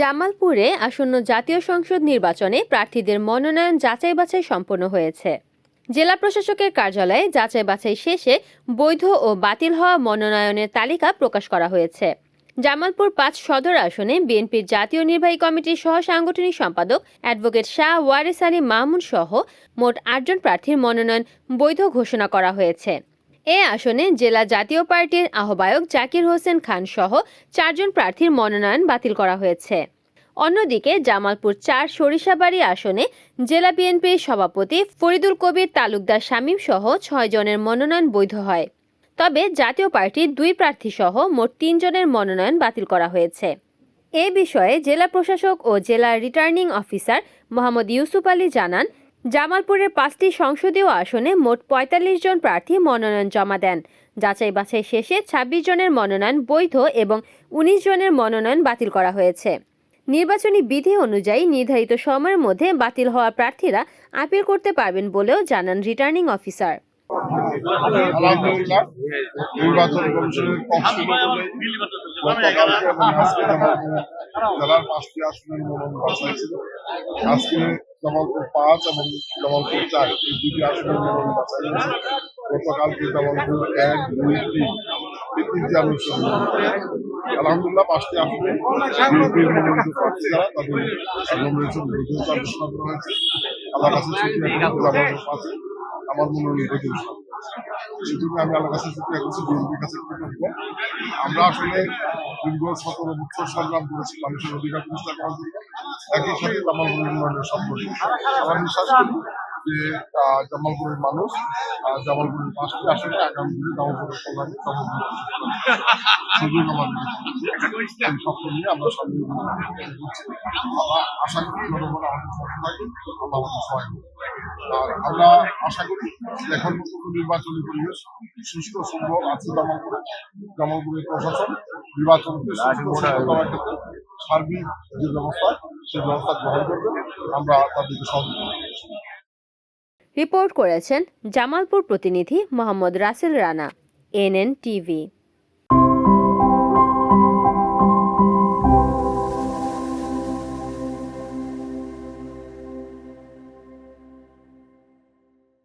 জামালপুরে আসন্ন জাতীয় সংসদ নির্বাচনে প্রার্থীদের মনোনয়ন যাচাই বাছাই সম্পন্ন হয়েছে। জেলা প্রশাসকের কার্যালয়ে যাচাই বাছাই শেষে বৈধ ও বাতিল হওয়া মনোনয়নের তালিকা প্রকাশ করা হয়েছে। জামালপুর পাঁচ সদর আসনে বিএনপির জাতীয় নির্বাহী কমিটির সহ সাংগঠনিক সম্পাদক অ্যাডভোকেট শাহ ওয়ারেস আলী মাহমুদ সহ মোট আটজন প্রার্থীর মনোনয়ন বৈধ ঘোষণা করা হয়েছে। এ আসনে জেলা জাতীয় পার্টির আহ্বায়ক জাকির হোসেন খান সহ চারজন প্রার্থীর মনোনয়ন বাতিল করা হয়েছে। অন্যদিকে জামালপুর চার সরিষাবাড়ি আসনে জেলা বিএনপির সভাপতি ফরিদুল কবির তালুকদার শামীম সহ ছয় জনের মনোনয়ন বৈধ হয়। তবে জাতীয় পার্টির দুই প্রার্থী সহ মোট তিনজনের মনোনয়ন বাতিল করা হয়েছে। এ বিষয়ে জেলা প্রশাসক ও জেলা রিটার্নিং অফিসার মোহাম্মদ ইউসুফ আলী জানান জামালপুরের পাঁচটি সংসদীয় আসনে মোট পঁয়তাল্লিশ জন প্রার্থী মনোনয়ন জমা দেন। যাচাই বাছাই শেষে ২৬ জনের মনোনয়ন বৈধ এবং ১৯ জনের মনোনয়ন বাতিল করা হয়েছে। নির্বাচনী বিধি অনুযায়ী নির্ধারিত সময়ের মধ্যে বাতিল হওয়া প্রার্থীরা আপিল করতে পারবেন বলেও জানান রিটার্নিং অফিসার। আজকে জামালপুর পাঁচ এবং জামালপুর চার। এই দুটি আসনের নির্বাচন গতকালকে জামালপুর এক, দুই, তিন। এই তিনটি আসন আলহামদুলিল্লাহ, পাঁচটি আসনে বিএনপির মনোনীত প্রার্থীরা তাদের নমিনেশন বৈধতা ঘোষণা করা হয়েছে। আল্লাহ কাছে আমার মনোনীত সেজন্য আমি আল্লাহ কাছে শুক্রিয়া করছি, বিএনপির কাছে আমরা আসলে দীর্ঘ সতেরো বছর সংগ্রাম করেছি, মানুষের অধিকার প্রতিষ্ঠা করার জন্য। একই সাথে জামালপুরের উন্নয়নের সম্পর্কে আমরা বিশ্বাস করি যে জামালপুরের মানুষ জামালপুরের পাঁচটি আসলে আগামী দিনে জামালপুরের কল্যাণে সুযোগ আমাদের এই নিয়ে আমরা সবাই আমরা আশা করি জনগণ আমাদের আল্লাহ আমাদের সহায় আমরা আশা করি এখন পর্যন্ত নির্বাচনী পরিবেশ সুষ্ঠু সুন্দর আছে জামালপুরে জামালপুরের প্রশাসন নির্বাচনকে করার ক্ষেত্রে সার্বিক যে ব্যবস্থা সেই ব্যবস্থা গ্রহণ করবে। আমরা তাদেরকে সহযোগিতা করছি রিপোর্ট করেছেন জামালপুর প্রতিনিধি মোহাম্মদ রাসেল রানা এনএন টিভি।